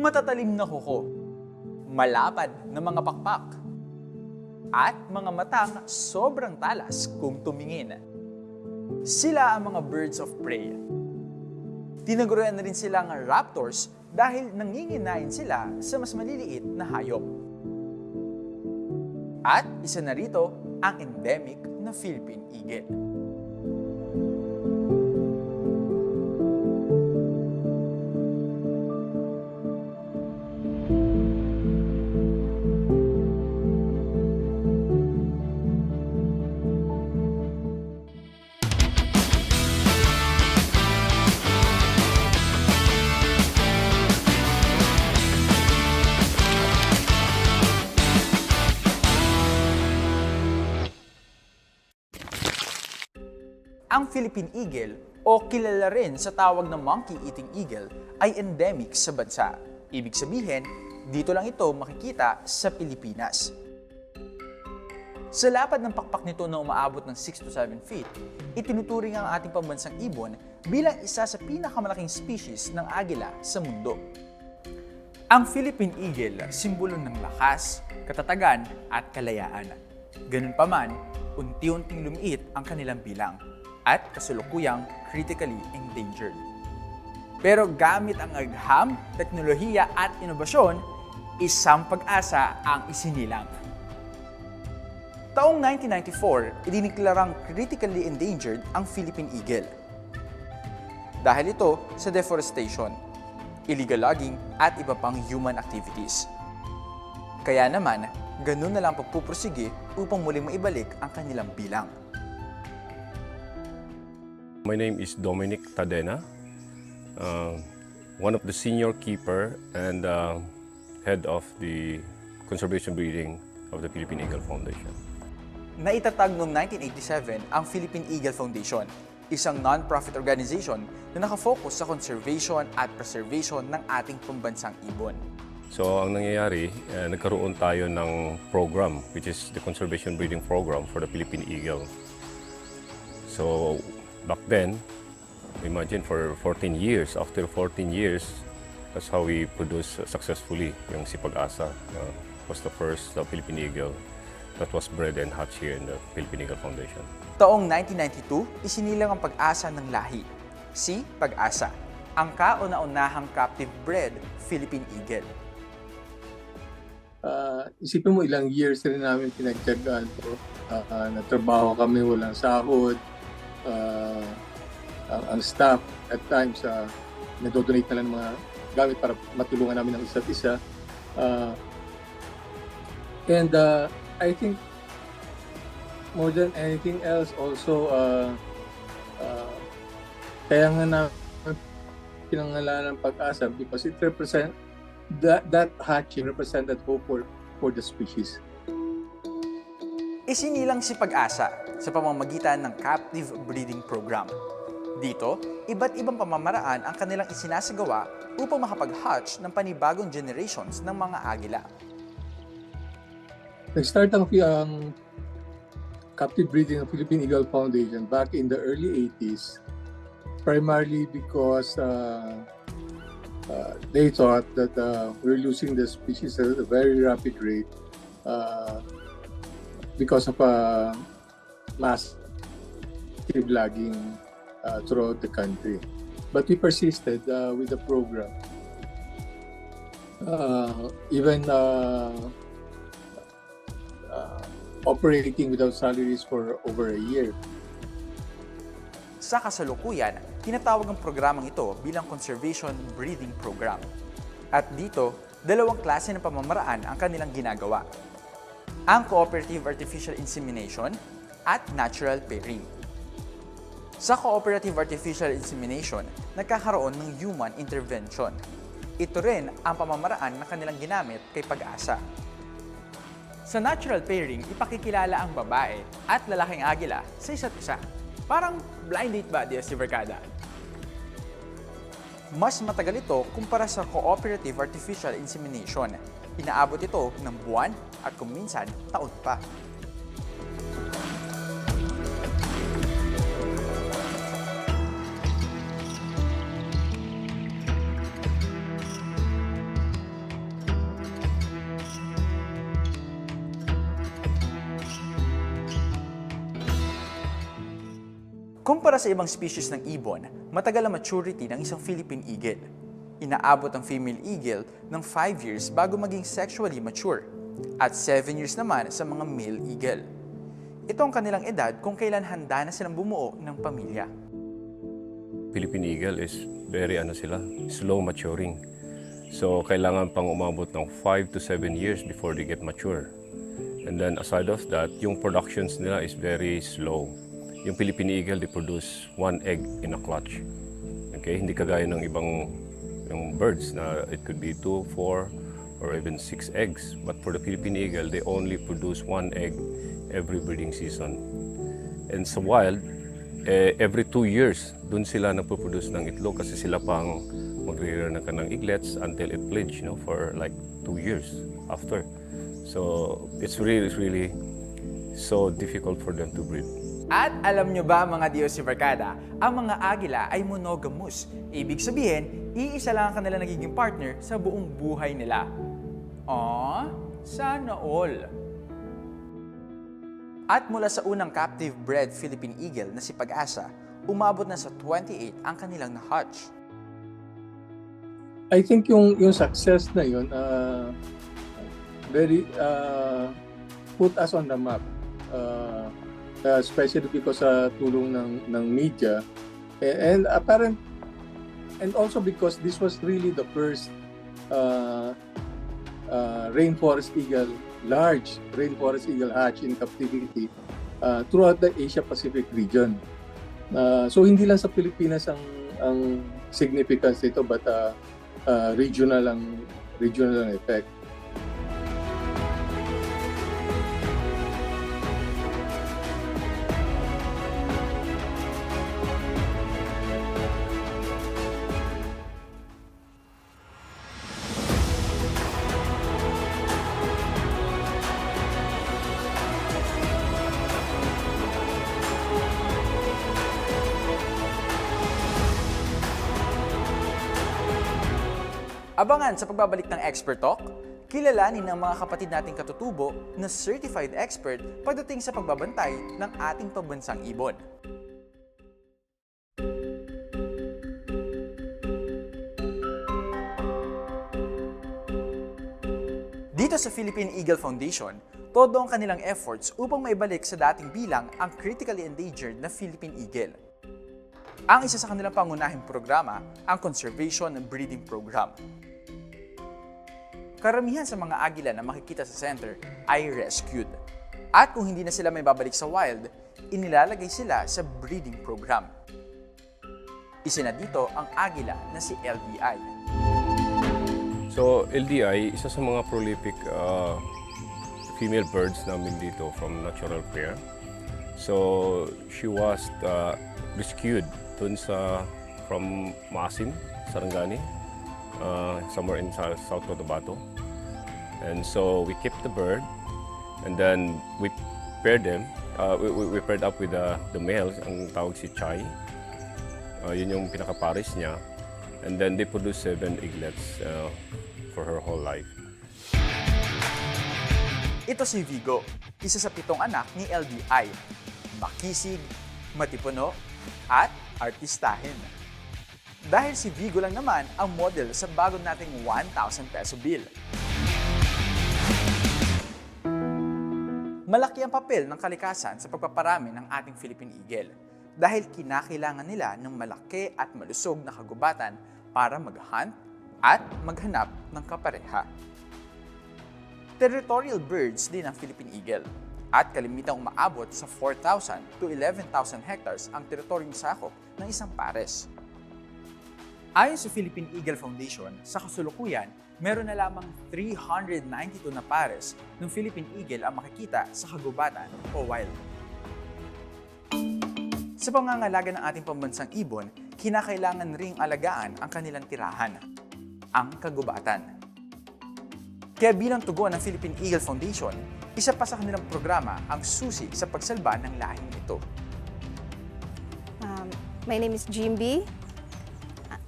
matatalim na kuko, malapad na mga pakpak, at mga matang sobrang talas kung tumingin. Sila ang mga birds of prey. Tinaguruan na rin silang raptors dahil nanginginain sila sa mas maliliit na hayop. At isa na rito ang endemic na Philippine eagle. Philippine eagle o kilala rin sa tawag na monkey-eating eagle ay endemic sa bansa. Ibig sabihin, dito lang ito makikita sa Pilipinas. Sa lapad ng pakpak nito na umaabot ng 6 to 7 feet, itinuturing ang ating pambansang ibon bilang isa sa pinakamalaking species ng agila sa mundo. Ang Philippine Eagle, simbolo ng lakas, katatagan at kalayaan. Ganun pa man, unti-unting lumiit ang kanilang bilang at kasulukuyang critically endangered. Pero gamit ang agham, teknolohiya at inobasyon, isang pag-asa ang isinilang. Taong 1994, idiniklarang critically endangered ang Philippine Eagle. Dahil ito sa deforestation, illegal logging at iba pang human activities. Kaya naman, ganun na lang pagpupursige upang muling maibalik ang kanilang bilang. My name is Dominic Tadena, uh, one of the senior keeper and uh, head of the conservation breeding of the Philippine Eagle Foundation. Naitatag noong 1987 ang Philippine Eagle Foundation, isang non-profit organization na nakafocus sa conservation at preservation ng ating pambansang ibon. So ang nangyayari, eh, nagkaroon tayo ng program which is the conservation breeding program for the Philippine Eagle. So back then, imagine for 14 years, after 14 years, that's how we produce uh, successfully yung Sipag-asa. Uh, was the first uh, Philippine Eagle that was bred and hatched here in the Philippine Eagle Foundation. Taong 1992, isinilang ang pag-asa ng lahi, si Pag-asa, ang kauna-unahang captive bred Philippine Eagle. Ah, isipin mo ilang years rin namin pinagtyagaan to. Ah, ah, natrabaho kami, walang sahod. Ah, ang, ang staff at times uh, nagdodonate na lang ng mga gamit para matulungan namin ang isa't isa. Ah, and uh, I think more than anything else also uh, uh, kaya nga na pinangalanan ng pag-asa because it represent that that hatching represented hope for for the species. Isinilang si Pag-asa sa pamamagitan ng captive breeding program. Dito, iba't ibang pamamaraan ang kanilang isinasagawa upang makapag-hatch ng panibagong generations ng mga agila. Nag-start ang ang captive breeding ng Philippine Eagle Foundation back in the early 80s primarily because uh, uh, they thought that uh, we're losing the species at a very rapid rate uh, because of uh, massive logging uh, throughout the country. But we persisted uh, with the program. Uh, even uh, uh, operating without salaries for over a year. Sa kasalukuyan, tinatawag ang programang ito bilang Conservation Breeding Program. At dito, dalawang klase ng pamamaraan ang kanilang ginagawa. Ang Cooperative Artificial Insemination at Natural Pairing. Sa Cooperative Artificial Insemination, nagkakaroon ng human intervention. Ito rin ang pamamaraan na kanilang ginamit kay pag-asa. Sa natural pairing, ipakikilala ang babae at lalaking agila sa isa't isa. Parang blind date ba, Diaz Vergada? Mas matagal ito kumpara sa cooperative artificial insemination. Inaabot ito ng buwan at kung minsan taon pa. Sa ibang species ng ibon, matagal ang maturity ng isang Philippine eagle. Inaabot ang female eagle ng 5 years bago maging sexually mature at 7 years naman sa mga male eagle. Ito ang kanilang edad kung kailan handa na silang bumuo ng pamilya. Philippine Eagle is very ano sila, slow maturing. So kailangan pang umabot ng 5 to 7 years before they get mature. And then aside of that, yung productions nila is very slow. Yung Philippine Eagle, they produce one egg in a clutch. Okay, hindi kagaya ng ibang yung birds na it could be 2, 4, or even 6 eggs. But for the Philippine Eagle, they only produce one egg every breeding season. And sa wild, eh, every two years, dun sila nagpo-produce ng itlog kasi sila pang magre ng kanang iglets until it fledge, you know, for like two years after. So, it's really, it's really so difficult for them to breed. At alam nyo ba mga Diyos Barkada, ang mga agila ay monogamous. Ibig sabihin, iisa lang ang kanila nagiging partner sa buong buhay nila. Aww, sana all. At mula sa unang captive bred Philippine Eagle na si Pag-asa, umabot na sa 28 ang kanilang na-hatch. I think yung yung success na yun uh, very uh, put us on the map uh, uh, especially because sa tulong ng ng media and, and apparent and also because this was really the first uh, uh, rainforest eagle large rainforest eagle hatch in captivity uh, throughout the Asia Pacific region uh, so hindi lang sa Pilipinas ang ang significance nito but uh, uh, regional ang regional ang effect. Abangan sa pagbabalik ng Expert Talk, kilalanin ng mga kapatid nating katutubo na certified expert pagdating sa pagbabantay ng ating pambansang ibon. Dito sa Philippine Eagle Foundation, todo ang kanilang efforts upang maibalik sa dating bilang ang critically endangered na Philippine Eagle. Ang isa sa kanilang pangunahing programa, ang Conservation and Breeding Program. Karamihan sa mga agila na makikita sa center ay rescued. At kung hindi na sila may babalik sa wild, inilalagay sila sa breeding program. Isa na dito ang agila na si LDI. So, LDI, isa sa mga prolific uh, female birds namin dito from natural pair. So, she was uh, rescued dun sa from Masin, Sarangani, uh, somewhere in South Cotabato. And so we kept the bird, and then we paired them. Uh, we, we, we paired up with the, the males, ang tawag si Chai. Uh, yun yung pinaka-pares niya. And then they produced seven eaglets uh, for her whole life. Ito si Vigo, isa sa pitong anak ni LDI. Makisig, matipuno, at artistahin. Dahil si Vigo lang naman ang model sa bago nating 1,000 peso bill. Malaki ang papel ng kalikasan sa pagpaparami ng ating Philippine Eagle dahil kinakailangan nila ng malaki at malusog na kagubatan para mag-hunt at maghanap ng kapareha. Territorial birds din ang Philippine Eagle at kalimitang umaabot sa 4,000 to 11,000 hectares ang teritoryong sakop ng isang pares. Ayon sa Philippine Eagle Foundation, sa kasulukuyan, meron na lamang 392 na pares ng Philippine Eagle ang makikita sa kagubatan o wild. Sa pangangalaga ng ating pambansang ibon, kinakailangan ring alagaan ang kanilang tirahan, ang kagubatan. Kaya bilang tugon ng Philippine Eagle Foundation, isa pa sa kanilang programa ang susi sa pagsalba ng lahing ito. Um, my name is Jimby,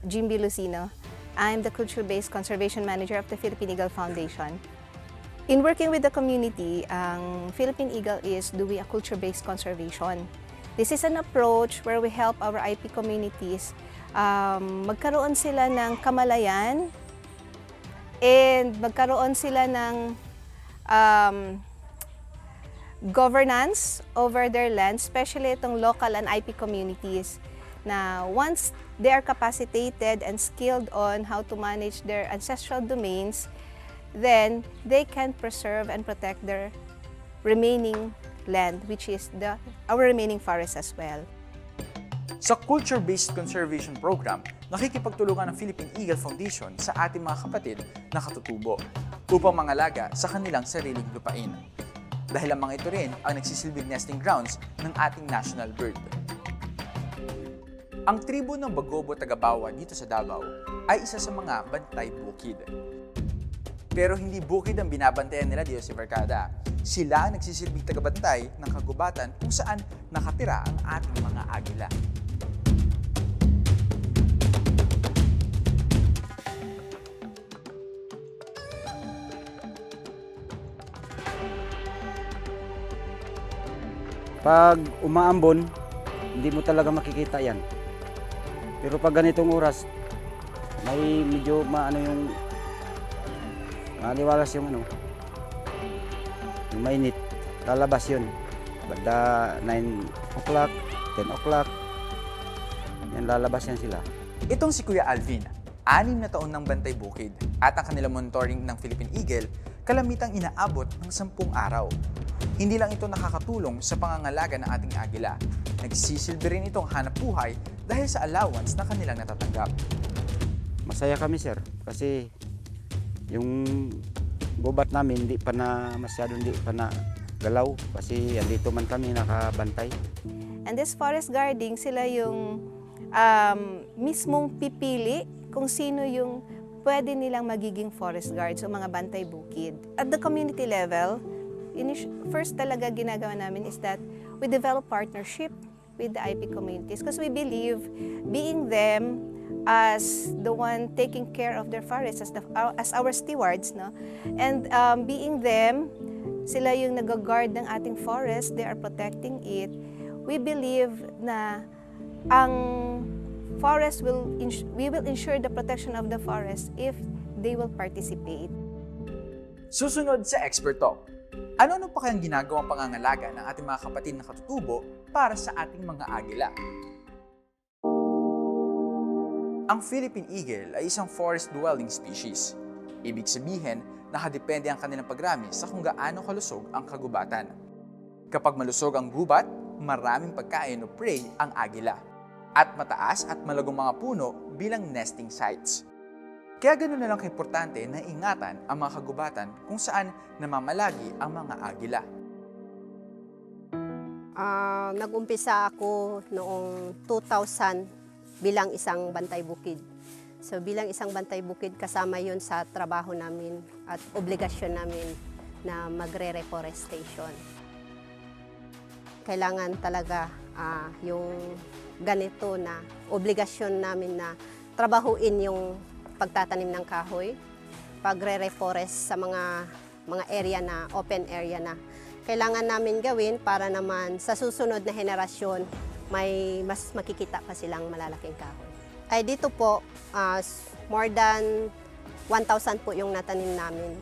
Jimby Lucino. I'm the Culture-Based Conservation Manager of the Philippine Eagle Foundation. In working with the community, ang Philippine Eagle is doing a culture-based conservation. This is an approach where we help our IP communities um, magkaroon sila ng kamalayan and magkaroon sila ng um, governance over their land, especially itong local and IP communities na once they are capacitated and skilled on how to manage their ancestral domains, then they can preserve and protect their remaining land, which is the, our remaining forests as well. Sa Culture-Based Conservation Program, nakikipagtulungan ng Philippine Eagle Foundation sa ating mga kapatid na katutubo upang mangalaga sa kanilang sariling lupain. Dahil ang mga ito rin ang nagsisilbing nesting grounds ng ating national bird. Ang tribo ng Bagobo Tagabawa dito sa Davao ay isa sa mga bantay bukid. Pero hindi bukid ang binabantayan nila dito si Barkada. Sila ang nagsisilbing tagabantay ng kagubatan kung saan nakatira ang ating mga agila. Pag umaambon, hindi mo talaga makikita yan. Pero pag ganitong oras, may medyo maano yung maliwalas yung ano, yung mainit. Lalabas yun. Banda 9 o'clock, 10 o'clock, yan lalabas yan sila. Itong si Kuya Alvin, anim na taon ng bantay bukid at ang kanilang monitoring ng Philippine Eagle kalamitang inaabot ng sampung araw. Hindi lang ito nakakatulong sa pangangalaga ng ating agila, nagsisilbi rin itong hanap buhay dahil sa allowance na kanilang natatanggap. Masaya kami sir, kasi yung gubat namin hindi pa na masyado hindi pa na galaw kasi andito man kami nakabantay. And this forest guarding, sila yung um, mismong pipili kung sino yung pwede nilang magiging forest guards o mga bantay bukid. At the community level, first talaga ginagawa namin is that we develop partnership with the IP communities because we believe being them as the one taking care of their forests as, the, as our stewards, no? And um, being them, sila yung nag-guard ng ating forest, they are protecting it. We believe na ang forest will we will ensure the protection of the forest if they will participate. Susunod sa Expert Talk, ano-ano pa kayang ginagawang pangangalaga ng ating mga kapatid na katutubo para sa ating mga agila? Ang Philippine Eagle ay isang forest-dwelling species. Ibig sabihin, nakadepende ang kanilang pagrami sa kung gaano kalusog ang kagubatan. Kapag malusog ang gubat, maraming pagkain o prey ang agila. At mataas at malagong mga puno bilang nesting sites. Kaya ganoon na lang kaimportante na ingatan ang mga kagubatan kung saan namamalagi ang mga agila. Ah, nag-umpisa ako noong 2000 bilang isang bantay bukid. So bilang isang bantay bukid, kasama yon sa trabaho namin at obligasyon namin na magre-reforestation. Kailangan talaga ah, yung ganito na obligasyon namin na trabahuin yung pagtatanim ng kahoy, pagre-reforest sa mga mga area na open area na kailangan namin gawin para naman sa susunod na henerasyon may mas makikita pa silang malalaking kahoy. Ay dito po, s- more than 1,000 po yung natanim namin.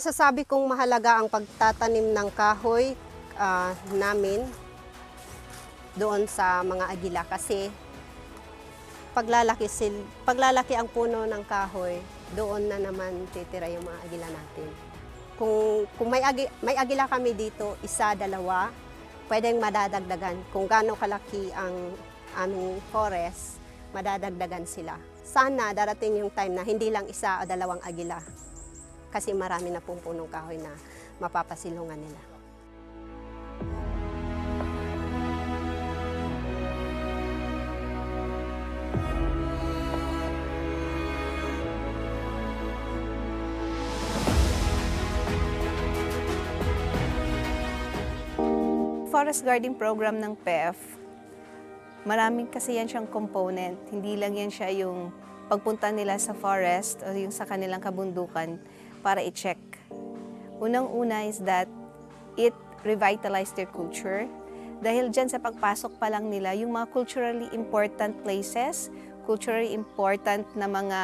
Masasabi kong mahalaga ang pagtatanim ng kahoy ah, namin doon sa mga agila kasi paglalaki sil paglalaki ang puno ng kahoy, doon na naman titira yung mga agila natin. Kung kung may agi, may agila kami dito, isa, dalawa, pwedeng madadagdagan. Kung gaano kalaki ang aming forest, madadagdagan sila. Sana darating yung time na hindi lang isa o dalawang agila. Kasi marami na pong punong kahoy na mapapasilungan nila. Forest guarding program ng PEF Maraming kasi yan siyang component. Hindi lang yan siya yung pagpunta nila sa forest o yung sa kanilang kabundukan para i-check. Unang-una is that it revitalized their culture. Dahil dyan sa pagpasok pa lang nila, yung mga culturally important places, culturally important na mga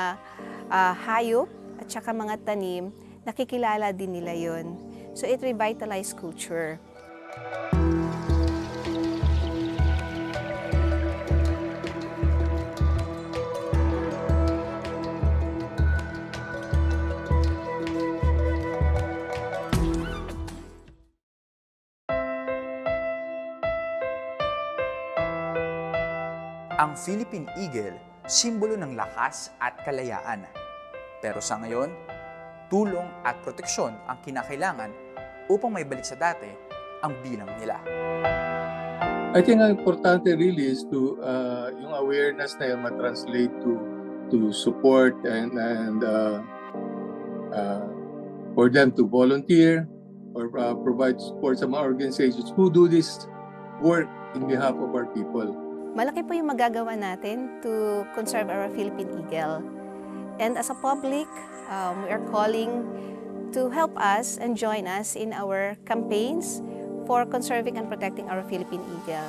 ah, hayop at saka mga tanim, nakikilala din nila yon. So it revitalized culture. Ang Philippine Eagle, simbolo ng lakas at kalayaan. Pero sa ngayon, tulong at proteksyon ang kinakailangan upang may balik sa dati ang bilang nila. I think ang importante really is to uh, yung awareness na yun ma-translate to to support and and uh, uh, for them to volunteer or uh, provide support sa mga organizations who do this work in behalf of our people. Malaki po yung magagawa natin to conserve our Philippine eagle. And as a public, um, we are calling to help us and join us in our campaigns for conserving and protecting our Philippine eagle.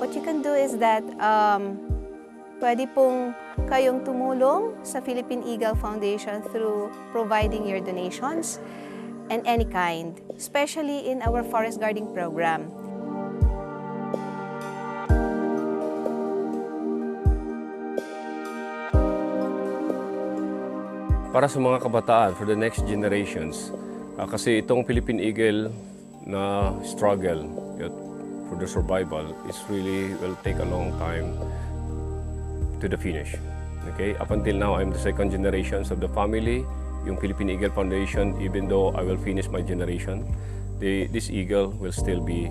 What you can do is that um, pwede pong kayong tumulong sa Philippine Eagle Foundation through providing your donations and any kind, especially in our forest guarding program. Para sa mga kabataan, for the next generations. ah, kasi itong Philippine Eagle na struggle yun, for the survival is really will take a long time to the finish. Okay? Up until now, I'm the second generations of the family. Yung Philippine Eagle Foundation, even though I will finish my generation, the, this eagle will still be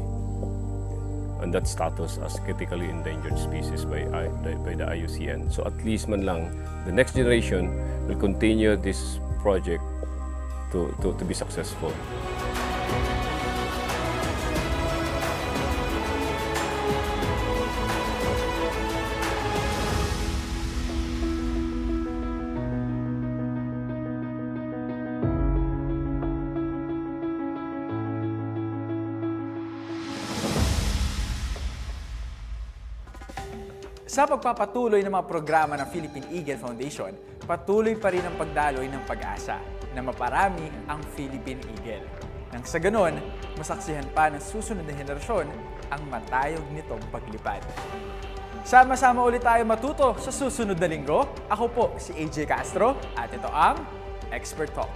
on that status as critically endangered species by, by the IUCN. So at least man lang, the next generation will continue this project to, to, to be successful. Sa pagpapatuloy ng mga programa ng Philippine Eagle Foundation, patuloy pa rin ang pagdaloy ng pag-asa na maparami ang Philippine Eagle. Nang sa ganon, masaksihan pa ng susunod na henerasyon ang matayog nitong paglipad. Sama-sama ulit tayo matuto sa susunod na linggo. Ako po si AJ Castro at ito ang Expert Talk.